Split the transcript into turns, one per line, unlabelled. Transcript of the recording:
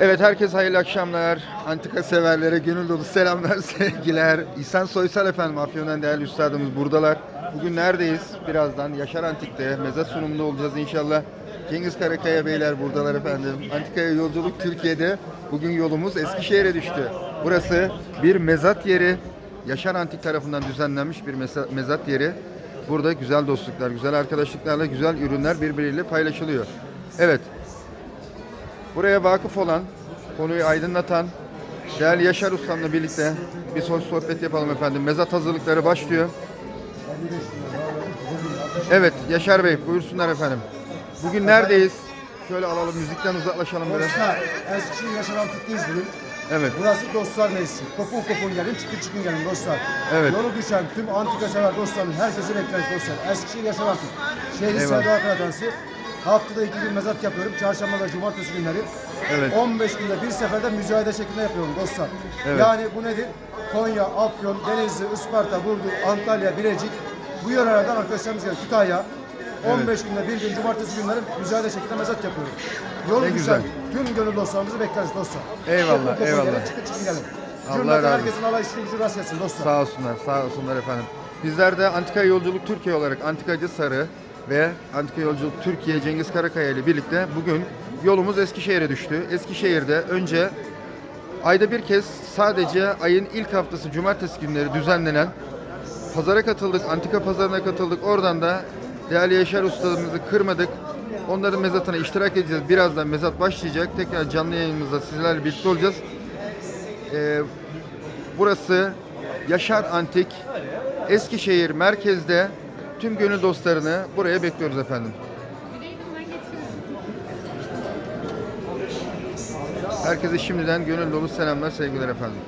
Evet herkes hayırlı akşamlar. Antika severlere gönül dolu selamlar, sevgiler. İhsan Soysal efendim Afyon'dan değerli üstadımız buradalar. Bugün neredeyiz? Birazdan Yaşar Antik'te mezat sunumunda olacağız inşallah. Cengiz Karakaya Beyler buradalar efendim. Antika'ya yolculuk Türkiye'de. Bugün yolumuz Eskişehir'e düştü. Burası bir mezat yeri. Yaşar Antik tarafından düzenlenmiş bir meza- mezat yeri. Burada güzel dostluklar, güzel arkadaşlıklarla güzel ürünler birbiriyle paylaşılıyor. Evet, Buraya vakıf olan, konuyu aydınlatan değerli Yaşar Ustam'la birlikte bir son sohbet yapalım efendim. Mezat hazırlıkları başlıyor. Evet Yaşar Bey buyursunlar efendim. Bugün neredeyiz? Şöyle alalım müzikten uzaklaşalım biraz.
Dostlar, Eskişehir Yaşaran Tıkkıyız bugün.
Evet.
Burası Dostlar Meclisi. Kopun kopun gelin, çıkın çıkın gelin dostlar.
Evet.
Yolu düşen tüm antika sever dostlarım, herkesi bekleriz dostlar. Eskişehir Yaşaran Tık. Şehri. Sevda Karadansı. Haftada iki gün mezat yapıyorum. Çarşamba ve cumartesi günleri.
Evet.
15 günde bir seferde müzayede şeklinde yapıyorum dostlar.
Evet.
Yani bu nedir? Konya, Afyon, Denizli, Isparta, Burdur, Antalya, Bilecik. Bu yörelerden arkadaşlarımız geliyor. Kütahya. 15 günde bir gün cumartesi günleri müzayede şeklinde mezat yapıyorum. Yol
Ne
düşen
güzel.
tüm gönül dostlarımızı bekleriz dostlar.
Eyvallah,
kopun
eyvallah.
Gelin, çıkın çıkın gelin.
Allah
Cümleten
razı
herkesin Allah işini gücü rast gelsin dostlar.
Sağ olsunlar, sağ olsunlar efendim. Bizler de Antika Yolculuk Türkiye olarak Antikacı Sarı ve Antika Yolculuk Türkiye Cengiz Karakaya ile birlikte bugün yolumuz Eskişehir'e düştü. Eskişehir'de önce ayda bir kez sadece ayın ilk haftası cumartesi günleri düzenlenen pazara katıldık, antika pazarına katıldık. Oradan da değerli Yaşar ustamızı kırmadık. Onların mezatına iştirak edeceğiz. Birazdan mezat başlayacak. Tekrar canlı yayınımızda sizlerle birlikte olacağız. Ee, burası Yaşar Antik Eskişehir merkezde tüm gönül dostlarını buraya bekliyoruz efendim. Herkese şimdiden gönül dolu selamlar, sevgiler efendim.